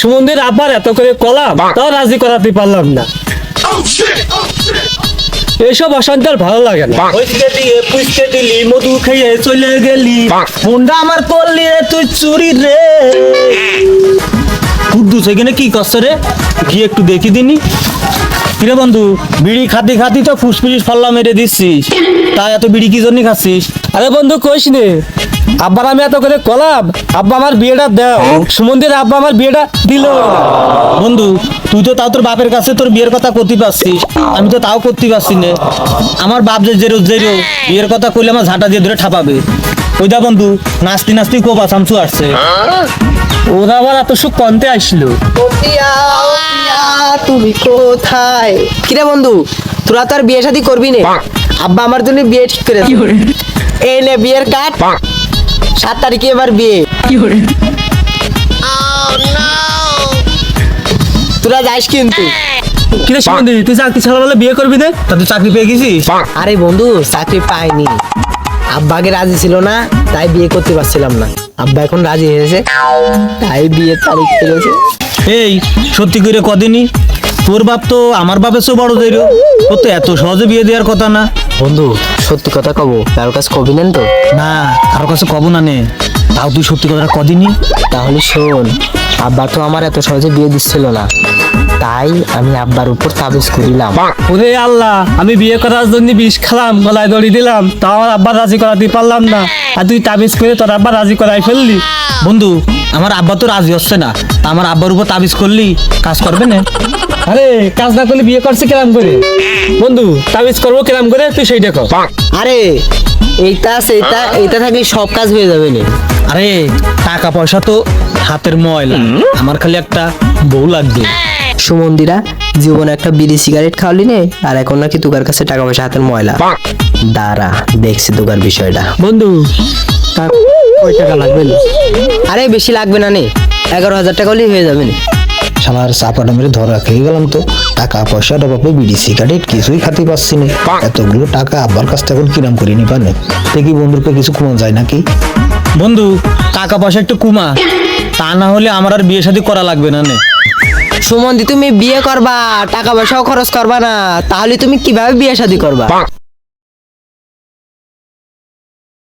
সুমন্দির আবার এত করে কলাম তাও রাজি করাতে পারলাম না। এইসব অশান্তি আর ভালো লাগে না। দিয়ে দিলি মধু খেয়ে চলে গেলি। মুন্ডা আমার করলি রে তুই চুরি রে। কুদ্দুস এখানে কি করছে রে? গিয়ে একটু দেখি দিনি। কিরে বন্ধু বিড়ি খাতি খাতি তো ফুসফুস ফাল্লা মেরে দিচ্ছিস। তাই এত বিড়ি কি জন্য খাচ্ছিস? আরে বন্ধু কইস নে। আব্বার আমি এত করে কলাম আব্বা আমার বিয়েটা দাও। সুমন্দির আব্বা আমার বিয়েটা দিল। বন্ধু তুই তো তাও তোর বাপের কাছে তোর বিয়ের কথা করতে পারছিস। আমি তো তাও করতে পারছি না। আমার বাপ যে জেরো জেরো বিয়ের কথা কইলে আমার ঝাঁটা দিয়ে ধরে ঠাপাবে। ওই দা বন্ধু নাচতে নাচতে কোপা সামসু আসছে। ওরা আবার এত সুখ কনতে আসলো। তুমি কোথায়? কিরে বন্ধু তোরা তো আর বিয়ে শাদী করবি না। আব্বা আমার জন্য বিয়ে ঠিক করে এই নে বিয়ের কাট সাত তারিখে এবার বিয়ে। তোরা যাস কিন্তু। কিরে তুই চাকরি ছাড়া বিয়ে করবি তা তুই চাকরি পেয়ে গেছিস? আরে বন্ধু চাকরি পাইনি। আব্বাকে রাজি ছিল না তাই বিয়ে করতে পারছিলাম না। আব্বা এখন রাজি হয়েছে তাই বিয়ের তারিখ ফেলেছে এই সত্যি করে কদিনই? তোর বাপ তো আমার বাপের চেয়ে বড় দেরো তোর তো এত সহজে বিয়ে দেওয়ার কথা না। বন্ধু সত্যি কথা কব কারোর কাছে কবি নেন তো? না কারও কাছে কব না নে। তাও তুই সত্যি কথাটা কদিনই? তাহলে শোন আব্বা তো আমার এত সহজে বিয়ে দিচ্ছিল না। তাই আমি আব্বার উপর তাবিজ করিলাম। ওরে আল্লাহ আমি বিয়ে করার জন্য বিষ খেলাম গলায় দড়ি দিলাম তাও আমার আব্বা রাজি করাতে পারলাম না। আর তুই তাবিজ করে তোর আব্বা রাজি করাই ফেললি? বন্ধু আমার আব্বা তো রাজি হচ্ছে না তা আমার আব্বার উপর তাবিজ করলি কাজ করবে না? আরে কাজ না করলে বিয়ে করছে কেরাম করে? বন্ধু তাবিজ করব কেরাম করে তুই সেইটা কর। আরে এইটা সেইটা এইটা থাকলে সব কাজ হয়ে যাবে না। আরে টাকা পয়সা তো হাতের ময়লা আমার খালি একটা বউ লাগবে। সুমন্দিরা জীবনে একটা বিড়ি সিগারেট খাওয়ালি নে আর এখন নাকি তুকার কাছে টাকা পয়সা হাতের ময়লা। দাঁড়া দেখছি তুকার বিষয়টা। বন্ধু কয় টাকা লাগবে আরে বেশি লাগবে না নে এগারো হাজার টাকা হলেই হয়ে যাবে না। শালার চাপাটা মেরে ধরা খেয়ে গেলাম তো। টাকা পয়সাটা বাপে বিড়ি সিগারেট কিছুই খাতে পাচ্ছি না। এতগুলো টাকা আব্বার কাছ থেকে এখন কিরাম করে নি। পারে দেখি বন্ধুকে কিছু কমা যায় নাকি? বন্ধু টাকা পয়সা একটু কুমা। তা না হলে আমার আর বিয়ে শাদী করা লাগবে না নে। সুমন্দি তুমি বিয়ে করবা, টাকা পয়সাও খরচ করবা না, তাহলে তুমি কীভাবে বিয়ে শাদী করবা?